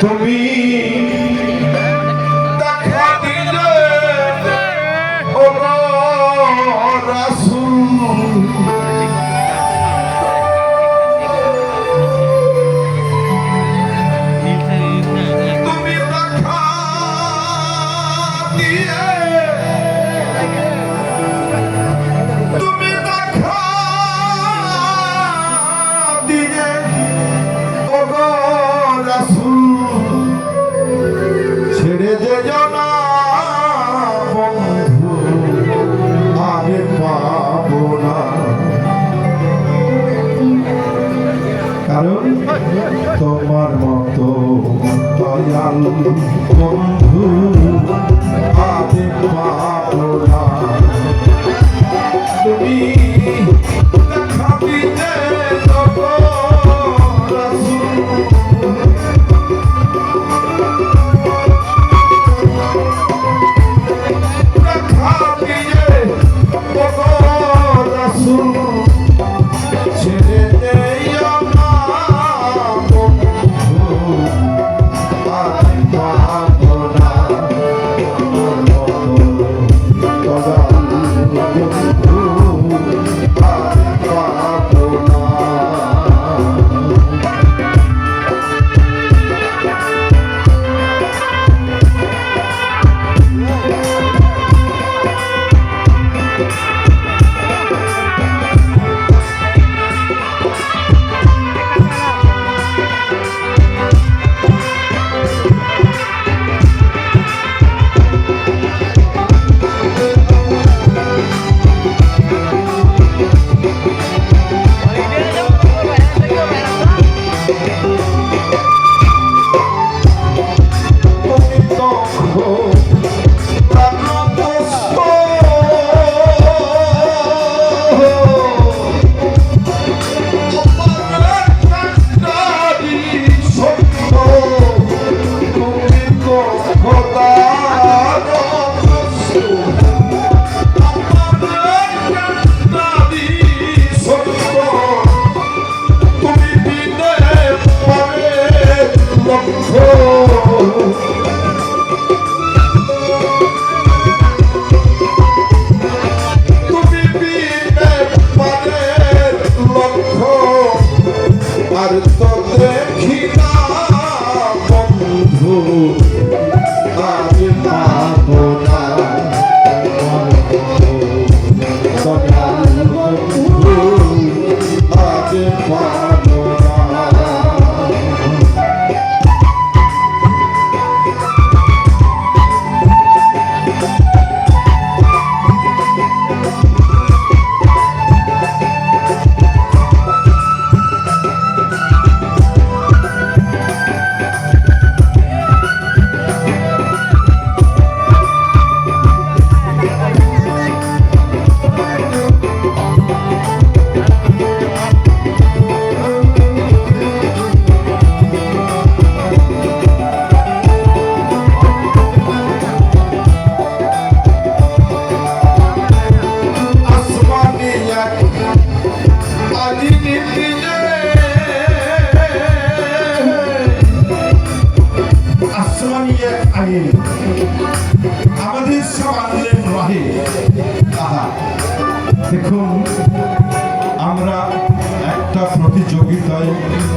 তুমি তোমার মতো দয়াল বন্ধু আদে তুমি তখন আমাদের সব আহা, দেখুন, আমরা একটা প্রতিযোগিতায়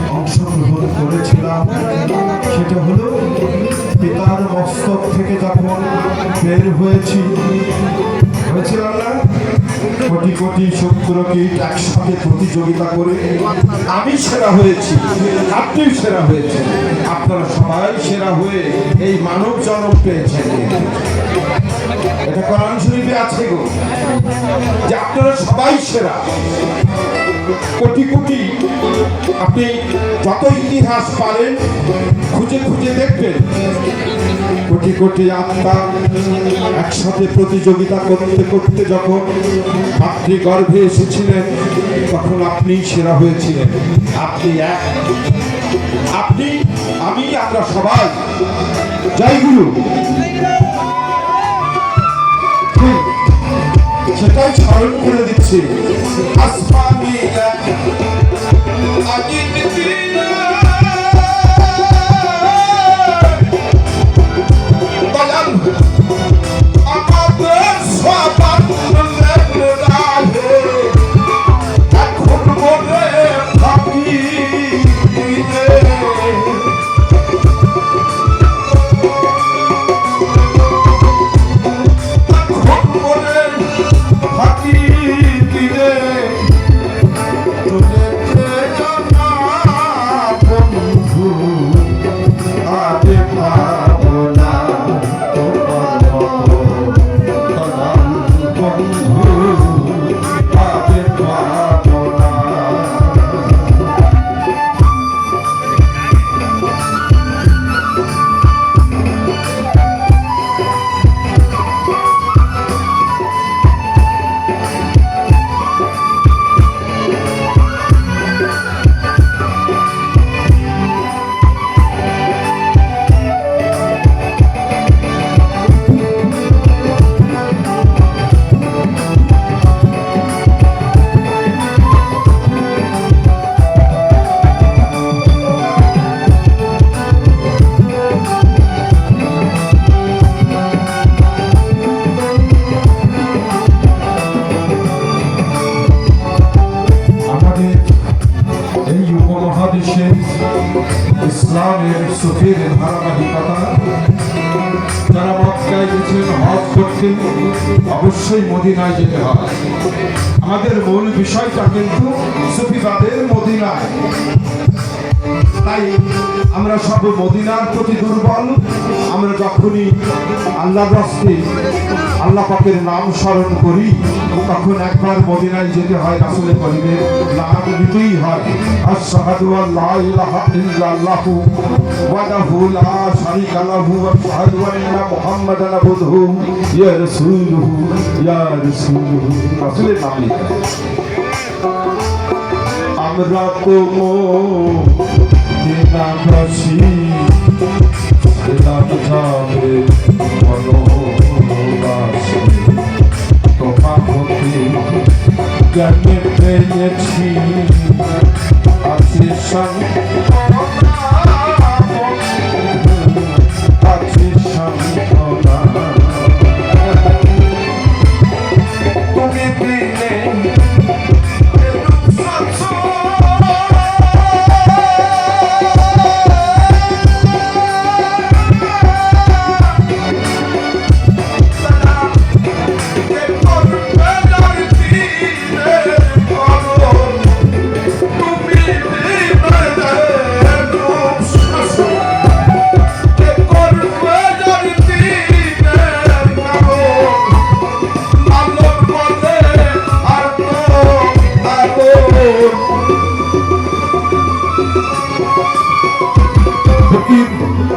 অংশগ্রহণ করেছিলাম। সেটা হলো, পিতার মস্তক থেকে যখন বের হয়েছি। হয়েছিলাম না কোটি কোটি শত্রুকে একসাথে প্রতিযোগিতা করে আমি সেরা হয়েছি আপনি সেরা হয়েছেন, আপনারা সবাই সেরা হয়ে এই মানব জন্ম পেয়েছেন। এটা কোরআন শরীফে আছে গো, যে আপনারা সবাই সেরা। কোটি কোটি। আপনি যত ইতিহাস পারেন, খুঁজে খুঁজে দেখবেন। কোটি কোটি আত্মা একসাথে প্রতিযোগিতা করতে করতে যখন মাতৃগর্ভে এসেছিলেন, তখন আপনি সেরা হয়েছিলেন। আপনি এক। আপনি, আমি, আমরা সবাই। জয় গুরু। সেটাই স্মরণ করে দিচ্ছি। আসমানি করতে অবশ্যই মদিনায় যেতে হবে। আমাদের মূল বিষয়টা কিন্তু সুফিবাদের মদিনায়। তাই আমরা সব মদিনার প্রতি দুর্বল, আমরা যখনই আল্লাহ রাস্তে আল্লাহ পাকের নাম স্মরণ করি, তখন একবার মদিনায় যেতে হয় রাসুলের করিমের নাম নিতেই হয়। আমরা তো দিনাবাসী দিনাম যাবে মনোবাসী তোমার হতে জ্ঞানে পেয়েছি আছে forgive me.